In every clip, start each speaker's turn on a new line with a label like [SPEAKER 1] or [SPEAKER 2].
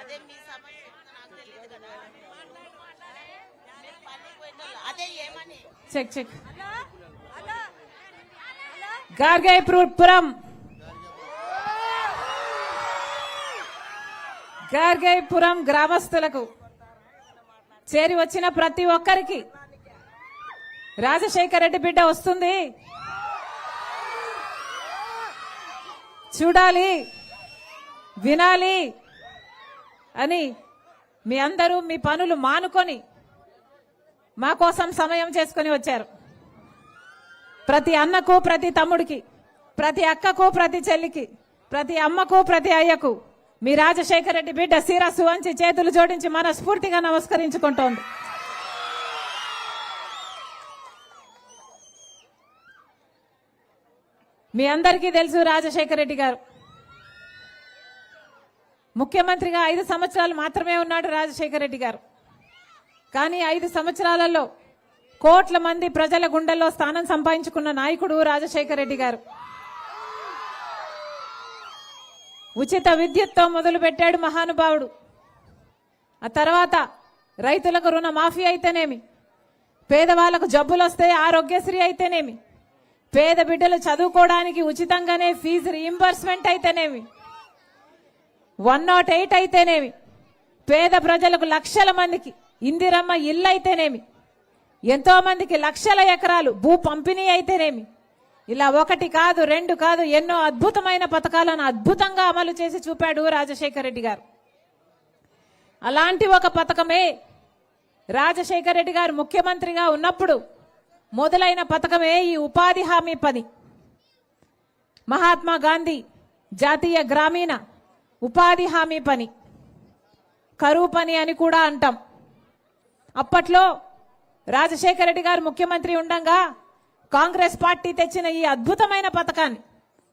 [SPEAKER 1] అదే మీ సమస్య నాకు తెలియదు కదా. అదే ఏమని?
[SPEAKER 2] Check check. గార్గైపురం. గార్గైపురం గ్రామస్తులకు చేరి వచ్చిన ప్రతి ఒక్కరికి రాజశేఖర రెడ్డి బిడ్డ వస్తుంది. చూడాలి వినాలి అని మీ అందరూ మీ పనులు మానుకొని మా కోసం సమయం చేసుకొని వచ్చారు. ప్రతి అన్నకు ప్రతి తమ్ముడికి ప్రతి అక్కకు ప్రతి చెల్లికి ప్రతి అమ్మకు ప్రతి అయ్యకు మీ రాజశేఖర రెడ్డి బిడ్డ శిరస్సు వంచి చేతులు జోడించి మనస్ఫూర్తిగా నమస్కరించుకుంటోంది. మీ అందరికీ తెలుసు రాజశేఖర రెడ్డి గారు ముఖ్యమంత్రిగా ఐదు సంవత్సరాలు మాత్రమే ఉన్నాడు రాజశేఖర రెడ్డి గారు. కానీ ఐదు సంవత్సరాలలో కోట్ల మంది ప్రజల గుండెల్లో స్థానం సంపాదించుకున్న నాయకుడు రాజశేఖర రెడ్డి గారు. ఉచిత విద్యుత్తో మొదలు పెట్టాడు మహానుభావుడు. ఆ తర్వాత రైతులకు రుణ మాఫీ అయితేనేమి? పేదవాళ్ళకు జబ్బులు వస్తే ఆరోగ్యశ్రీ అయితేనేమి? పేద బిడ్డలు చదువుకోవడానికి ఉచితంగానే ఫీజు రీయింబర్స్మెంట్ అయితేనేమి? వన్ నాట్ ఎయిట్ అయితేనేమి. పేద ప్రజలకు లక్షల మందికి ఇందిరమ్మ ఇల్లు అయితేనేమి. ఎంతో మందికి లక్షల ఎకరాలు భూ పంపిణీ అయితేనేమి. ఇలా ఒకటి కాదు రెండు కాదు ఎన్నో అద్భుతమైన పథకాలను అద్భుతంగా అమలు చేసి చూపాడు రాజశేఖర రెడ్డి గారు. అలాంటి ఒక పథకమే రాజశేఖర రెడ్డి గారు ముఖ్యమంత్రిగా ఉన్నప్పుడు మొదలైన పథకమే ఈ ఉపాధి హామీ పని. మహాత్మా గాంధీ జాతీయ గ్రామీణ ఉపాధి హామీ పని. కరువు పని అని కూడా అంటాం. అప్పట్లో రాజశేఖర రెడ్డి గారు ముఖ్యమంత్రి ఉండంగా కాంగ్రెస్ పార్టీ తెచ్చిన ఈ అద్భుతమైన పథకాన్ని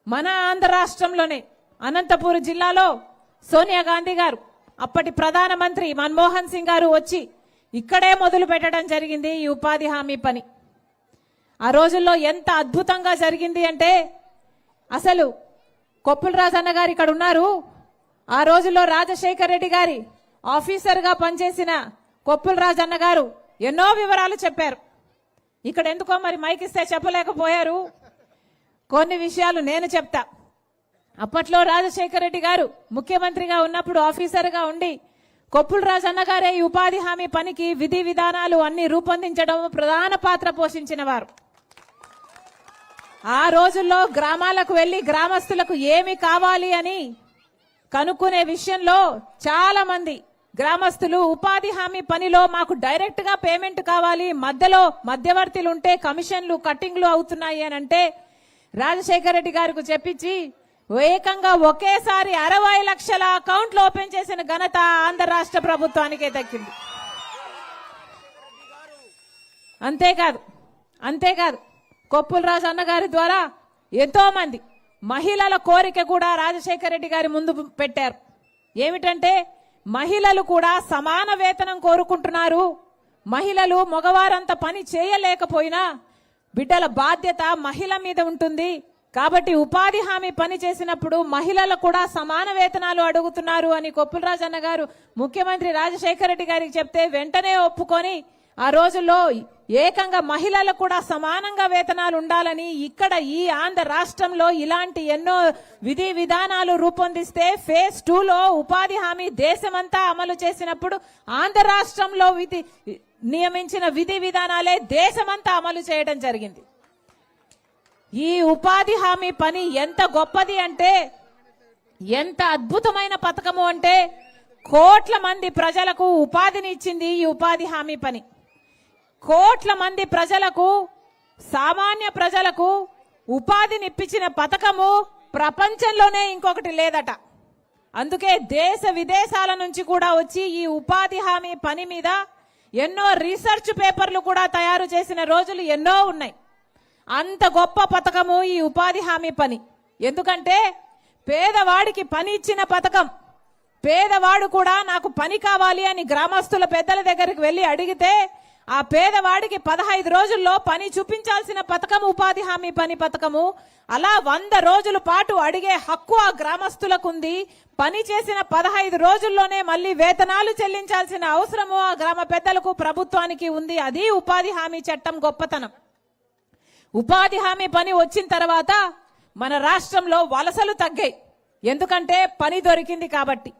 [SPEAKER 2] మన ఆంధ్ర రాష్ట్రంలోనే అనంతపూర్ జిల్లాలో సోనియా గాంధీ గారు అప్పటి ప్రధానమంత్రి మన్మోహన్ సింగ్ గారు వచ్చి ఇక్కడే మొదలు పెట్టడం జరిగింది ఈ ఉపాధి హామీ పని. ఆ రోజుల్లో ఎంత అద్భుతంగా జరిగింది అంటే అసలు కొప్పుల గారు ఇక్కడ ఉన్నారు ఆ రోజుల్లో రాజశేఖర రెడ్డి గారి ఆఫీసర్గా పనిచేసిన కొప్పుల రాజన్న గారు ఎన్నో వివరాలు చెప్పారు. ఇక్కడ ఎందుకో మరి మైక్ ఇస్తే చెప్పలేకపోయారు. కొన్ని విషయాలు నేను చెప్తా. అప్పట్లో రాజశేఖర రెడ్డి గారు ముఖ్యమంత్రిగా ఉన్నప్పుడు ఆఫీసర్గా ఉండి కొప్పుల రాజన్న గారే ఈ ఉపాధి హామీ పనికి విధి విధానాలు అన్ని రూపొందించడం ప్రధాన పాత్ర పోషించిన వారు ఆ రోజుల్లో గ్రామాలకు వెళ్ళి గ్రామస్తులకు ఏమి కావాలి అని కనుక్కునే విషయంలో చాలా మంది గ్రామస్తులు ఉపాధి హామీ పనిలో మాకు డైరెక్ట్గా పేమెంట్ కావాలి మధ్యలో మధ్యవర్తులు ఉంటే కమిషన్లు కట్టింగ్లు అవుతున్నాయి అని అంటే రాజశేఖర రెడ్డి గారికి చెప్పించి ఏకంగా ఒకేసారి అరవై లక్షల అకౌంట్లు ఓపెన్ చేసిన ఘనత ఆంధ్ర రాష్ట్ర ప్రభుత్వానికే దక్కింది. అంతేకాదు అంతేకాదు కొప్పుల రాజు అన్నగారి ద్వారా ఎంతో మంది మహిళల కోరిక కూడా రాజశేఖర రెడ్డి గారి ముందు పెట్టారు. ఏమిటంటే మహిళలు కూడా సమాన వేతనం కోరుకుంటున్నారు. మహిళలు మగవారంత పని చేయలేకపోయినా బిడ్డల బాధ్యత మహిళ మీద ఉంటుంది. కాబట్టి ఉపాధి హామీ పని చేసినప్పుడు మహిళలు కూడా సమాన వేతనాలు అడుగుతున్నారు అని కొప్పులరాజు అన్న గారు ముఖ్యమంత్రి రాజశేఖర రెడ్డి గారికి చెప్తే వెంటనే ఒప్పుకొని ఆ రోజుల్లో ఏకంగా మహిళలకు కూడా సమానంగా వేతనాలు ఉండాలని ఇక్కడ ఈ ఆంధ్ర రాష్ట్రంలో ఇలాంటి ఎన్నో విధి విధానాలు రూపొందిస్తే ఫేజ్ టూలో ఉపాధి హామీ దేశమంతా అమలు చేసినప్పుడు ఆంధ్ర రాష్ట్రంలో విధి నియమించిన విధి విధానాలే దేశమంతా అమలు చేయడం జరిగింది. ఈ ఉపాధి హామీ పని ఎంత గొప్పది అంటే ఎంత అద్భుతమైన పథకము అంటే కోట్ల మంది ప్రజలకు ఉపాధిని ఇచ్చింది ఈ ఉపాధి హామీ పని. కోట్ల మంది ప్రజలకు సామాన్య ప్రజలకు ఉపాధినిప్పించిన పథకము ప్రపంచంలోనే ఇంకొకటి లేదట. అందుకే దేశ విదేశాల నుంచి కూడా వచ్చి ఈ ఉపాధి హామీ పని మీద ఎన్నో రీసెర్చ్ పేపర్లు కూడా తయారు చేసిన రోజులు ఎన్నో ఉన్నాయి. అంత గొప్ప పథకము ఈ ఉపాధి హామీ పని. ఎందుకంటే పేదవాడికి పని ఇచ్చిన పథకం. పేదవాడు కూడా నాకు పని కావాలి అని గ్రామస్తుల పెద్దల దగ్గరికి వెళ్ళి అడిగితే ఆ పేదవాడికి పదహైదు రోజుల్లో పని చూపించాల్సిన పథకం ఉపాధి హామీ పని పథకము. అలా వంద రోజుల పాటు అడిగే హక్కు ఆ గ్రామస్తులకు ఉంది పని చేసిన పదహైదు రోజుల్లోనే మళ్ళీ వేతనాలు చెల్లించాల్సిన అవసరము ఆ గ్రామ పెద్దలకు ప్రభుత్వానికి ఉంది. అది ఉపాధి హామీ చట్టం గొప్పతనం. ఉపాధి హామీ పని వచ్చిన తర్వాత మన రాష్ట్రంలో వలసలు తగ్గాయి. ఎందుకంటే పని దొరికింది కాబట్టి.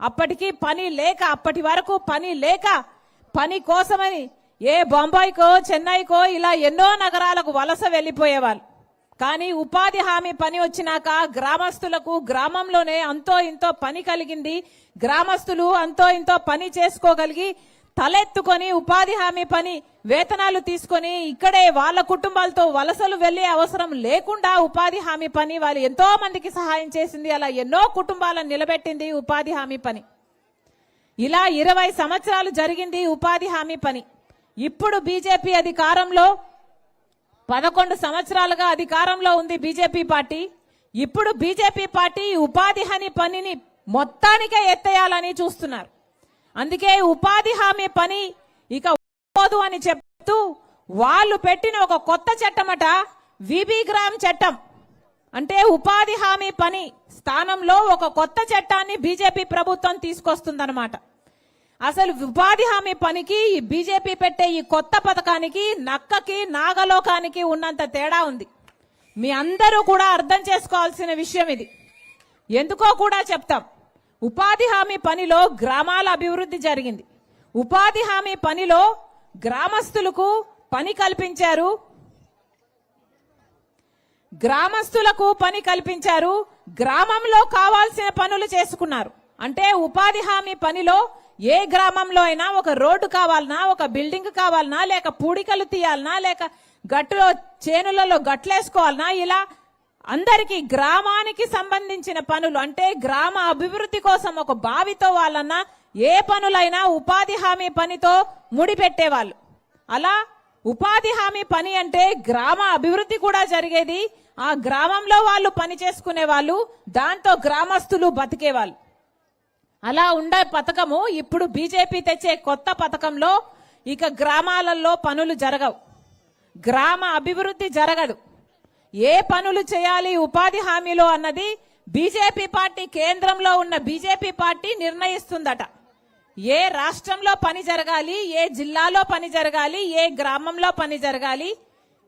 [SPEAKER 2] అప్పటికి పని లేక అప్పటి వరకు పని లేక పని కోసమని ఏ బొంబాయికో చెన్నైకో ఇలా ఎన్నో నగరాలకు వలస వెళ్ళిపోయేవాళ్ళు. కానీ ఉపాధి హామీ పని వచ్చినాక గ్రామస్తులకు గ్రామంలోనే అంతో ఇంతో పని కలిగింది. గ్రామస్తులు అంతో ఇంతో పని చేసుకోగలిగి తలెత్తుకొని ఉపాధి హామీ పని వేతనాలు తీసుకొని ఇక్కడే వాళ్ళ కుటుంబాలతో వలసలు వెళ్ళే అవసరం లేకుండా ఉపాధి హామీ పని వాళ్ళు ఎంతో మందికి సహాయం చేసింది. అలా ఎన్నో కుటుంబాలను నిలబెట్టింది ఉపాధి హామీ పని. ఇలా ఇరవై సంవత్సరాలు జరిగింది ఉపాధి హామీ పని. ఇప్పుడు బీజేపీ అధికారంలో పదకొండు సంవత్సరాలుగా అధికారంలో ఉంది బీజేపీ పార్టీ. ఇప్పుడు బీజేపీ పార్టీ ఉపాధి హామీ పనిని మొత్తానికే ఎత్తేయాలని చూస్తున్నారు. అందుకే ఉపాధి హామీ పని ఇక పోదు అని చెప్తూ వాళ్ళు పెట్టిన ఒక కొత్త చట్టమట విబి గ్రామ్ చట్టం. అంటే ఉపాధి హామీ పని స్థానంలో ఒక కొత్త చట్టాన్ని బీజేపీ ప్రభుత్వం తీసుకొస్తుందన్నమాట. అసలు ఉపాధి హామీ పనికి ఈ బీజేపీ పెట్టే ఈ కొత్త పథకానికి నక్కకి నాగలోకానికి ఉన్నంత తేడా ఉంది. మీ అందరూ కూడా అర్థం చేసుకోవాల్సిన విషయం ఇది. ఎందుకో కూడా చెప్తాం. ఉపాధి హామీ పనిలో గ్రామాల అభివృద్ధి జరిగింది. ఉపాధి హామీ పనిలో గ్రామస్తులకు పని కల్పించారు గ్రామస్తులకు పని కల్పించారు. గ్రామంలో కావాల్సిన పనులు చేసుకున్నారు. అంటే ఉపాధి హామీ పనిలో ఏ గ్రామంలో అయినా ఒక రోడ్డు కావాలన్నా ఒక బిల్డింగ్ కావాలన్నా లేక పూడికలు తీయాలన్నా లేక గట్టులో చేనులలో గట్లేసుకోవాలన్నా ఇలా అందరికీ గ్రామానికి సంబంధించిన పనులు. అంటే గ్రామ అభివృద్ధి కోసం ఒక బావితో వాళ్ళన్నా ఏ పనులైనా ఉపాధి హామీ పనితో ముడిపెట్టేవాళ్ళు. అలా ఉపాధి హామీ పని అంటే గ్రామ అభివృద్ధి కూడా జరిగేది. ఆ గ్రామంలో వాళ్ళు పని చేసుకునే వాళ్ళు దాంతో గ్రామస్తులు బతికేవాళ్ళు. అలా ఉండే పథకము ఇప్పుడు బీజేపీ తెచ్చే కొత్త పథకంలో ఇక గ్రామాలలో పనులు జరగవు. గ్రామ అభివృద్ధి జరగదు. ఏ పనులు చేయాలి ఉపాధి హామీలో అన్నది బీజేపీ పార్టీ కేంద్రంలో ఉన్న బీజేపీ పార్టీ నిర్ణయిస్తుందట. ఏ రాష్ట్రంలో పని జరగాలి ఏ జిల్లాలో పని జరగాలి ఏ గ్రామంలో పని జరగాలి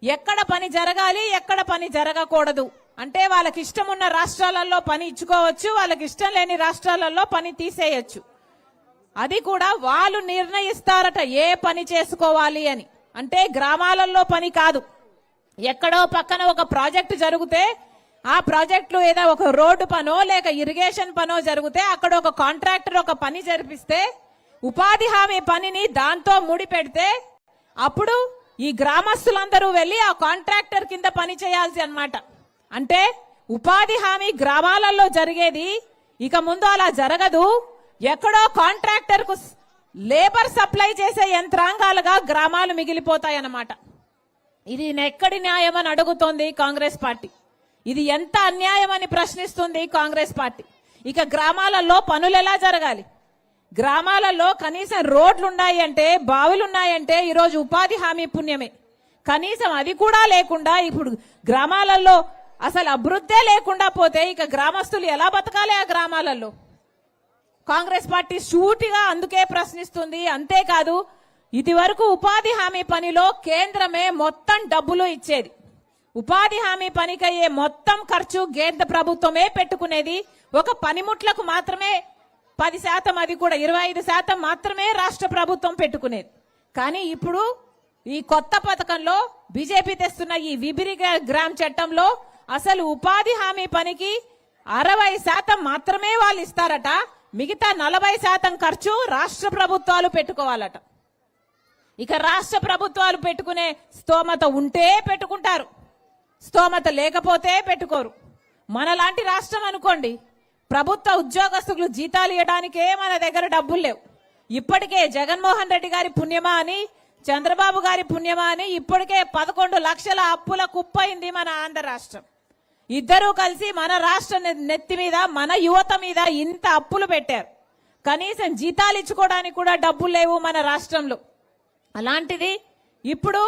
[SPEAKER 2] ఎక్కడ పని జరగాలి ఎక్కడ పని జరగకూడదు. అంటే వాళ్ళకి ఇష్టం ఉన్న రాష్ట్రాలలో పని ఇచ్చుకోవచ్చు వాళ్ళకి ఇష్టం లేని రాష్ట్రాలలో పని తీసేయచ్చు. అది కూడా వాళ్ళు నిర్ణయిస్తారట ఏ పని చేసుకోవాలి అని. అంటే గ్రామాలలో పని కాదు. ఎక్కడో పక్కన ఒక ప్రాజెక్టు జరిగితే ఆ ప్రాజెక్టులు ఏదో ఒక రోడ్డు పనో లేక ఇరిగేషన్ పనో జరిగితే అక్కడ ఒక కాంట్రాక్టర్ ఒక పని జరిపిస్తే ఉపాధి హామీ పనిని దాంతో ముడిపెడితే అప్పుడు ఈ గ్రామస్తులందరూ వెళ్ళి ఆ కాంట్రాక్టర్ కింద పని చేయాల్సి అనమాట అంటే ఉపాధి హామీ గ్రామాలలో జరిగేది ఇక ముందు అలా జరగదు. ఎక్కడో కాంట్రాక్టర్కు లేబర్ సప్లై చేసే యంత్రాంగాలుగా గ్రామాలు మిగిలిపోతాయన్నమాట. ఇది ఎక్కడి న్యాయం అని అడుగుతోంది కాంగ్రెస్ పార్టీ. ఇది ఎంత అన్యాయం అని ప్రశ్నిస్తుంది కాంగ్రెస్ పార్టీ. ఇక గ్రామాలలో పనులు ఎలా జరగాలి? గ్రామాలలో కనీసం రోడ్లు ఉన్నాయి అంటే బావులు ఉన్నాయంటే ఈరోజు ఉపాధి హామీ పుణ్యమే. కనీసం అది కూడా లేకుండా ఇప్పుడు గ్రామాలలో అసలు అభివృద్ధే లేకుండా పోతే ఇక గ్రామస్తులు ఎలా బతకాలి ఆ గ్రామాలలో? కాంగ్రెస్ పార్టీ సూటిగా అందుకే ప్రశ్నిస్తుంది. అంతేకాదు ఇది వరకు ఉపాధి హామీ పనిలో కేంద్రమే మొత్తం డబ్బులు ఇచ్చేది. ఉపాధి హామీ పనికయ్యే మొత్తం ఖర్చు కేంద్ర ప్రభుత్వమే పెట్టుకునేది. ఒక పనిముట్లకు మాత్రమే పది శాతం అది కూడా ఇరవై ఐదు శాతం మాత్రమే రాష్ట్ర ప్రభుత్వం పెట్టుకునేది. కానీ ఇప్పుడు ఈ కొత్త పథకంలో బీజేపీ తెస్తున్న ఈ విబిరి గ్రామ్ చట్టంలో అసలు ఉపాధి హామీ పనికి అరవై శాతం మాత్రమే వాళ్ళు ఇస్తారట. మిగతా నలభై శాతం ఖర్చు రాష్ట్ర ప్రభుత్వాలు పెట్టుకోవాలట. ఇక రాష్ట్ర ప్రభుత్వాలు పెట్టుకునే స్తోమత ఉంటే పెట్టుకుంటారు. స్తోమత లేకపోతే పెట్టుకోరు. మనలాంటి రాష్ట్రం అనుకోండి ప్రభుత్వ ఉద్యోగస్తులు జీతాలు ఇవ్వడానికే మన దగ్గర డబ్బులు లేవు. ఇప్పటికే జగన్మోహన్ రెడ్డి గారి పుణ్యమా అని చంద్రబాబు గారి పుణ్యమా అని ఇప్పటికే పదకొండు లక్షల అప్పుల కుప్పైంది మన ఆంధ్ర రాష్ట్రం. ఇద్దరూ కలిసి మన రాష్ట్ర నెత్తి మీద మన యువత మీద ఇంత అప్పులు పెట్టారు. కనీసం జీతాలు ఇచ్చుకోవడానికి కూడా డబ్బులు లేవు మన రాష్ట్రంలో. అలాంటిది ఇప్పుడు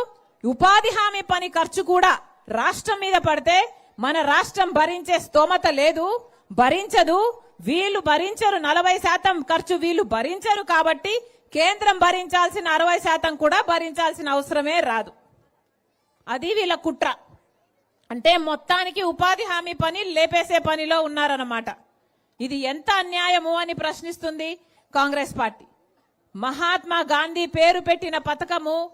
[SPEAKER 2] ఉపాధి హామీ పని ఖర్చు కూడా రాష్ట్రం మీద పడితే మన రాష్ట్రం భరించే స్తోమత లేదు. భరించదు వీళ్ళు భరించరు నలభై శాతం ఖర్చు వీళ్ళు భరించరు కాబట్టి కేంద్రం భరించాల్సిన అరవై శాతం కూడా భరించాల్సిన అవసరమే రాదు. అది వీళ్ళ కుట్ర. అంటే మొత్తానికి ఉపాధి హామీ పని లేపేసే పనిలో ఉన్నారన్నమాట. ఇది ఎంత అన్యాయము అని ప్రశ్నిస్తుంది కాంగ్రెస్ పార్టీ. మహాత్మా గాంధీ పేరు పెట్టిన పథకము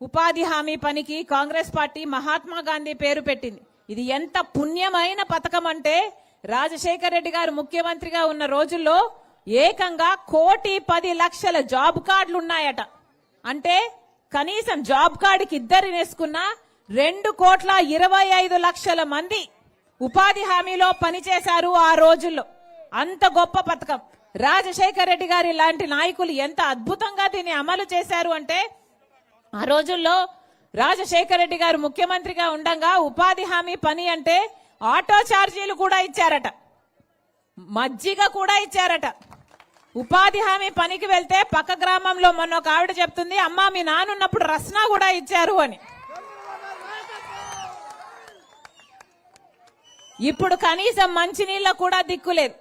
[SPEAKER 2] ఉపాధి హామీ పనికి కాంగ్రెస్ పార్టీ మహాత్మా గాంధీ పేరు పెట్టింది. ఇది ఎంత పుణ్యమైన పథకం అంటే రాజశేఖర రెడ్డి గారు ముఖ్యమంత్రిగా ఉన్న రోజుల్లో ఏకంగా కోటి పది లక్షల జాబ్ కార్డులు ఉన్నాయట. అంటే కనీసం జాబ్ కార్డుకి ఇద్దరు వేసుకున్నా రెండు కోట్ల ఇరవై ఐదు లక్షల మంది ఉపాధి హామీలో పనిచేశారు ఆ రోజుల్లో. అంత గొప్ప పథకం. రాజశేఖర రెడ్డి గారి లాంటి నాయకులు ఎంత అద్భుతంగా దీన్ని అమలు చేశారు అంటే ఆ రోజుల్లో రాజశేఖర రెడ్డి గారు ముఖ్యమంత్రిగా ఉండంగా ఉపాధి హామీ పని అంటే ఆటో ఛార్జీలు కూడా ఇచ్చారట. మజ్జిగ కూడా ఇచ్చారట. ఉపాధి హామీ పనికి వెళ్తే పక్క గ్రామంలో మొన్న ఒక ఆవిడ చెప్తుంది అమ్మా మీ నానున్నప్పుడు రస్నా కూడా ఇచ్చారు అని. ఇప్పుడు కనీసం మంచినీళ్ళ కూడా దిక్కులేదు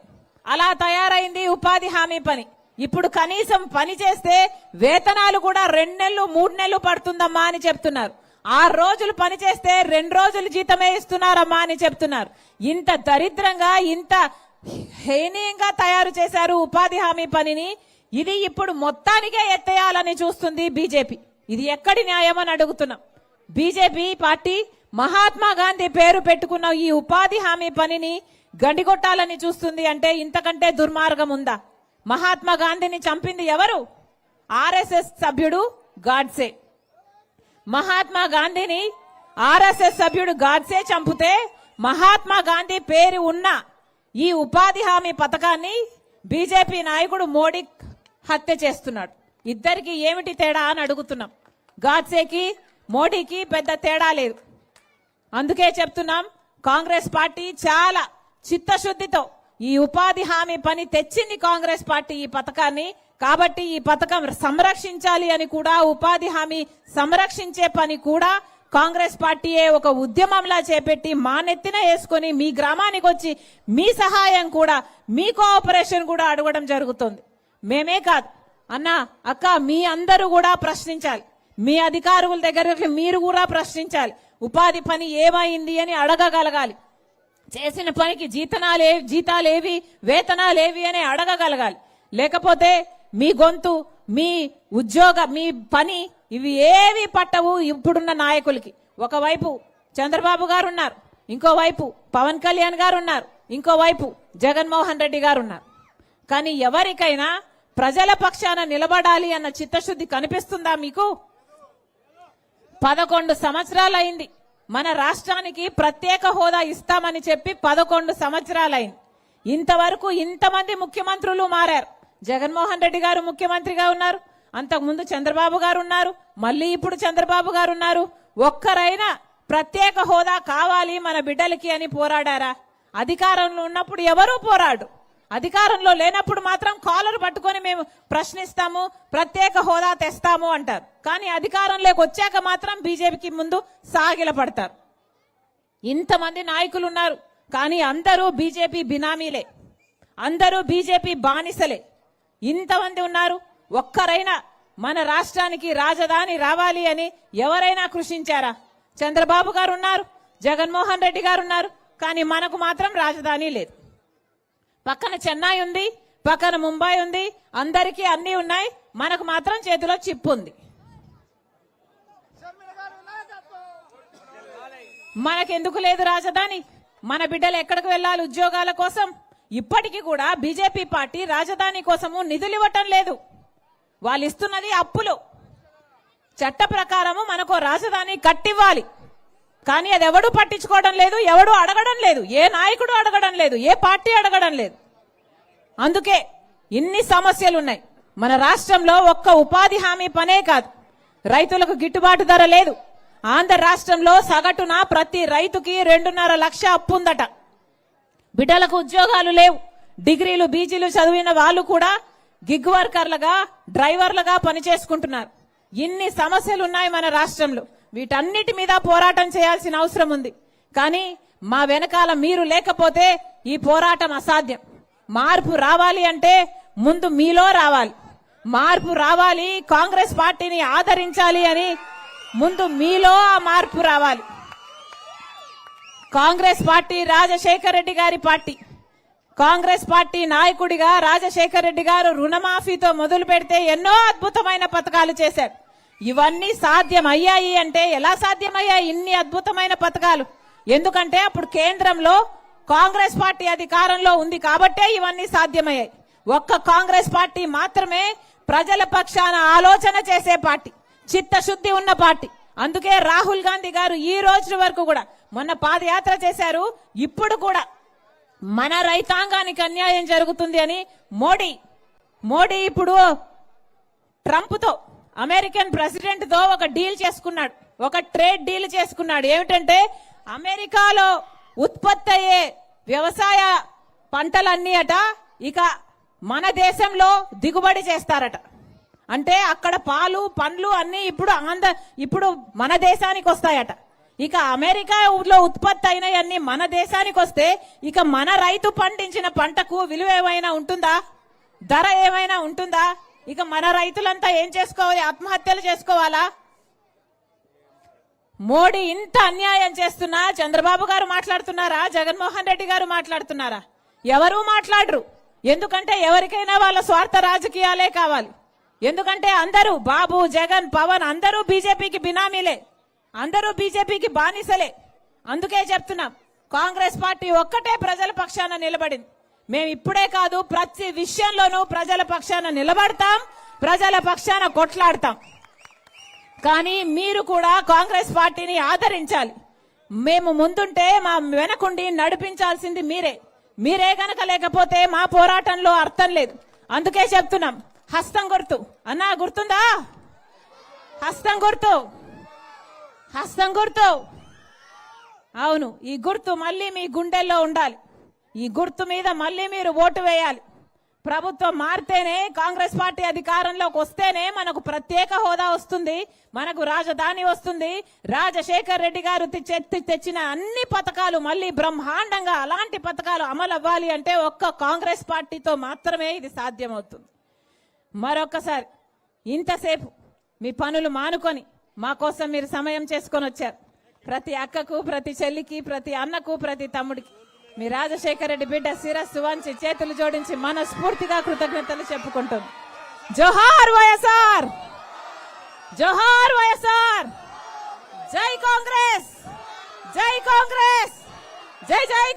[SPEAKER 2] అలా తయారైంది ఉపాధి హామీ పని. ఇప్పుడు కనీసం పని చేస్తే వేతనాలు కూడా రెండు నెలలు మూడు నెలలు పడుతుందమ్మా అని చెప్తున్నారు. ఆరు రోజులు పని చేస్తే రెండు రోజులు జీతమే ఇస్తున్నారమ్మా అని చెప్తున్నారు. ఇంత దరిద్రంగా ఇంత హేనీయంగా తయారు చేశారు ఉపాధి హామీ పనిని ఇది ఇప్పుడు మొత్తానికే ఎత్తేయాలని చూస్తుంది బీజేపీ. ఇది ఎక్కడి న్యాయం అని అడుగుతున్నాం. బీజేపీ పార్టీ మహాత్మా గాంధీ పేరు పెట్టుకున్న ఈ ఉపాధి హామీ పనిని గండిగొట్టాలని చూస్తుంది అంటే ఇంతకంటే దుర్మార్గం ఉందా? మహాత్మా గాంధీని చంపింది ఎవరు? ఆర్ఎస్ఎస్ సభ్యుడు గాడ్సే. మహాత్మా గాంధీని ఆర్ఎస్ఎస్ సభ్యుడు గాడ్సే చంపితే మహాత్మా గాంధీ పేరు ఉన్న ఈ ఉపాధి హామీ పథకాన్ని బీజేపీ నాయకుడు మోడీ హత్య చేస్తున్నాడు. ఇద్దరికి ఏమిటి తేడా అని అడుగుతున్నాం. గాడ్సేకి మోడీకి పెద్ద తేడా లేదు. అందుకే చెప్తున్నాం కాంగ్రెస్ పార్టీ చాలా చిత్తశుద్ధితో ఈ ఉపాధి హామీ పని తెచ్చింది కాంగ్రెస్ పార్టీ ఈ పథకాన్ని. కాబట్టి ఈ పథకం సంరక్షించాలి అని కూడా ఉపాధి హామీ సంరక్షించే పని కూడా కాంగ్రెస్ పార్టీయే ఒక ఉద్యమంలా చేపెట్టి మా నెత్తిన వేసుకొని మీ గ్రామానికి వచ్చి మీ సహాయం కూడా మీ కోఆపరేషన్ కూడా అడగడం జరుగుతుంది. మేమే కాదు. అన్న అక్క మీ అందరూ కూడా ప్రశ్నించాలి. మీ అధికారుల దగ్గర మీరు కూడా ప్రశ్నించాలి. ఉపాధి పని ఏమైంది అని అడగగలగాలి. చేసిన పనికి జీతనాలే జీతాలేవి వేతనాలేవి అని అడగగలగాలి. లేకపోతే మీ గొంతు మీ ఉద్యోగ మీ పని ఇవి ఏవి పట్టవు ఇప్పుడున్న నాయకులకి. ఒకవైపు చంద్రబాబు గారు ఉన్నారు ఇంకోవైపు పవన్ కళ్యాణ్ గారు ఉన్నారు ఇంకోవైపు జగన్మోహన్ రెడ్డి గారు ఉన్నారు కానీ ఎవరికైనా ప్రజల పక్షాన నిలబడాలి అన్న చిత్తశుద్ధి కనిపిస్తుందా మీకు? పదకొండు సంవత్సరాలైంది. మన రాష్ట్రానికి ప్రత్యేక హోదా ఇస్తామని చెప్పి పదకొండు సంవత్సరాలైంది. ఇంతవరకు ఇంతమంది ముఖ్యమంత్రులు మారారు. జగన్మోహన్ రెడ్డి గారు ముఖ్యమంత్రిగా ఉన్నారు. అంతకుముందు చంద్రబాబు గారు ఉన్నారు. మళ్ళీ ఇప్పుడు చంద్రబాబు గారు ఉన్నారు. ఒక్కరైనా ప్రత్యేక హోదా కావాలి మన బిడ్డలకి అని పోరాడారా? అధికారంలో ఉన్నప్పుడు ఎవరూ పోరాడు. అధికారంలో లేనప్పుడు మాత్రం కాలర్ పట్టుకొని మేము ప్రశ్నిస్తాము ప్రత్యేక హోదా తెస్తాము అంటారు. కానీ అధికారంలోకి వచ్చాక మాత్రం బీజేపీకి ముందు సాగిల పడతారు. ఇంతమంది నాయకులు ఉన్నారు. కానీ అందరూ బీజేపీ బినామీలే. అందరూ బీజేపీ బానిసలే. ఇంతమంది ఉన్నారు. ఒక్కరైనా మన రాష్ట్రానికి రాజధాని రావాలి అని ఎవరైనా కృషించారా? చంద్రబాబు గారు ఉన్నారు జగన్మోహన్ రెడ్డి గారు ఉన్నారు కానీ మనకు మాత్రం రాజధాని లేదు. పక్కన చెన్నై ఉంది పక్కన ముంబై ఉంది అందరికీ అన్నీ ఉన్నాయి మనకు మాత్రం చేతిలో చిప్పు ఉంది. మనకెందుకు లేదు రాజధాని? మన బిడ్డలు ఎక్కడికి వెళ్ళాలి ఉద్యోగాల కోసం? ఇప్పటికీ కూడా బీజేపీ పార్టీ రాజధాని కోసము నిధులు ఇవ్వటం లేదు. వాళ్ళు ఇస్తున్నది అప్పులు. చట్ట ప్రకారము మనకు రాజధాని కట్టివ్వాలి. కానీ అది ఎవడు పట్టించుకోవడం లేదు ఎవడు అడగడం లేదు ఏ నాయకుడు అడగడం లేదు ఏ పార్టీ అడగడం లేదు. అందుకే ఇన్ని సమస్యలు ఉన్నాయి మన రాష్ట్రంలో ఒక్క ఉపాధి హామీ పనే కాదు. రైతులకు గిట్టుబాటు ధర లేదు. ఆంధ్ర రాష్ట్రంలో సగటున ప్రతి రైతుకి రెండున్నర లక్ష అప్పు ఉందట. బిడ్డలకు ఉద్యోగాలు లేవు. డిగ్రీలు బీజీలు చదివిన వాళ్ళు కూడా గిగ్ వర్కర్లుగా డ్రైవర్లుగా పనిచేసుకుంటున్నారు. ఇన్ని సమస్యలు ఉన్నాయి మన రాష్ట్రంలో. వీటన్నిటి మీద పోరాటం చేయాల్సిన అవసరం ఉంది. కానీ మా వెనకాల మీరు లేకపోతే ఈ పోరాటం అసాధ్యం. మార్పు రావాలి అంటే ముందు మీలో రావాలి. మార్పు రావాలి కాంగ్రెస్ పార్టీని ఆదరించాలి అని ముందు మీలో ఆ మార్పు రావాలి. కాంగ్రెస్ పార్టీ రాజశేఖర్ రెడ్డి గారి పార్టీ. కాంగ్రెస్ పార్టీ నాయకుడిగా రాజశేఖర్ రెడ్డి గారు రుణమాఫీతో మొదలు పెడితే ఎన్నో అద్భుతమైన పథకాలు చేశారు. ఇవన్నీ సాధ్యం అయ్యాయి అంటే ఎలా సాధ్యమయ్యాయి? ఇన్ని అద్భుతమైన పథకాలు. ఎందుకంటే అప్పుడు కేంద్రంలో కాంగ్రెస్ పార్టీ అధికారంలో ఉంది కాబట్టే ఇవన్నీ సాధ్యమయ్యాయి. ఒక్క కాంగ్రెస్ పార్టీ మాత్రమే ప్రజల పక్షాన ఆలోచన చేసే పార్టీ చిత్తశుద్ధి ఉన్న పార్టీ. అందుకే రాహుల్ గాంధీ గారు ఈ రోజు వరకు కూడా మొన్న పాదయాత్ర చేశారు ఇప్పుడు కూడా మన రైతాంగానికి అన్యాయం జరుగుతుంది అని మోడీ మోడీ ఇప్పుడు ట్రంప్తో అమెరికన్ ప్రెసిడెంట్తో ఒక డీల్ చేసుకున్నాడు ఒక ట్రేడ్ డీల్ చేసుకున్నాడు. ఏమిటంటే అమెరికాలో ఉత్పత్తి అయ్యే వ్యవసాయ పంటలన్నీ అట ఇక మన దేశంలో దిగుబడి చేస్తారట. అంటే అక్కడ పాలు పండ్లు అన్ని ఇప్పుడు ఆంధ్ర ఇప్పుడు మన దేశానికి వస్తాయట. ఇక అమెరికాలో ఉత్పత్తి అయినవన్నీ మన దేశానికి వస్తే ఇక మన రైతు పండించిన పంటకు విలువ ఏమైనా ఉంటుందా? ధర ఏమైనా ఉంటుందా? ఇక మన రైతులంతా ఏం చేసుకోవాలి? ఆత్మహత్యలు చేసుకోవాలా? మోడీ ఇంత అన్యాయం చేస్తున్నా? చంద్రబాబు గారు మాట్లాడుతున్నారా? జగన్మోహన్ రెడ్డి గారు మాట్లాడుతున్నారా? ఎవరూ మాట్లాడరు. ఎందుకంటే ఎవరికైనా వాళ్ళ స్వార్థ రాజకీయాలే కావాలి. ఎందుకంటే అందరూ బాబు జగన్ పవన్ అందరూ బీజేపీకి బినామీలే. అందరూ బీజేపీకి బానిసలే. అందుకే చెప్తున్నాం కాంగ్రెస్ పార్టీ ఒక్కటే ప్రజల పక్షాన నిలబడింది. మేము ఇప్పుడే కాదు ప్రతి విషయంలోనూ ప్రజల పక్షాన నిలబడతాం ప్రజల పక్షాన కొట్లాడతాం. కానీ మీరు కూడా కాంగ్రెస్ పార్టీని ఆదరించాలి. మేము ముందుంటే మా వెనకుండి నడిపించాల్సింది మీరే. మీరే గనక లేకపోతే మా పోరాటంలో అర్థం లేదు. అందుకే చెప్తున్నాం హస్తం గుర్తు. అన్నా గుర్తుందా? హస్తం గుర్తు. హస్తం గుర్తు అవును ఈ గుర్తు మళ్ళీ మీ గుండెల్లో ఉండాలి. ఈ గుర్తు మీద మళ్ళీ మీరు ఓటు వేయాలి. ప్రభుత్వం మారితేనే కాంగ్రెస్ పార్టీ అధికారంలోకి వస్తేనే మనకు ప్రత్యేక హోదా వస్తుంది మనకు రాజధాని వస్తుంది. రాజశేఖర్ రెడ్డి గారు తెచ్చిన అన్ని పథకాలు మళ్ళీ బ్రహ్మాండంగా అలాంటి పథకాలు అమలు అవ్వాలి అంటే ఒక్క కాంగ్రెస్ పార్టీతో మాత్రమే ఇది సాధ్యమవుతుంది. మరొకసారి ఇంతసేపు మీ పనులు మానుకొని మా కోసం మీరు సమయం చేసుకొని వచ్చారు. ప్రతి అక్కకు ప్రతి చెల్లికి ప్రతి అన్నకు ప్రతి తమ్ముడికి. మీ రాజశేఖర రెడ్డి బిడ్డ శిరస్సు వంచి చేతులు జోడించి మనస్ఫూర్తిగా కృతజ్ఞతలు చెప్పుకుంటుంది జోహార్ వైఎస్ఆర్! జోహార్ వైఎస్ఆర్! జై కాంగ్రెస్! జై కాంగ్రెస్! జై జై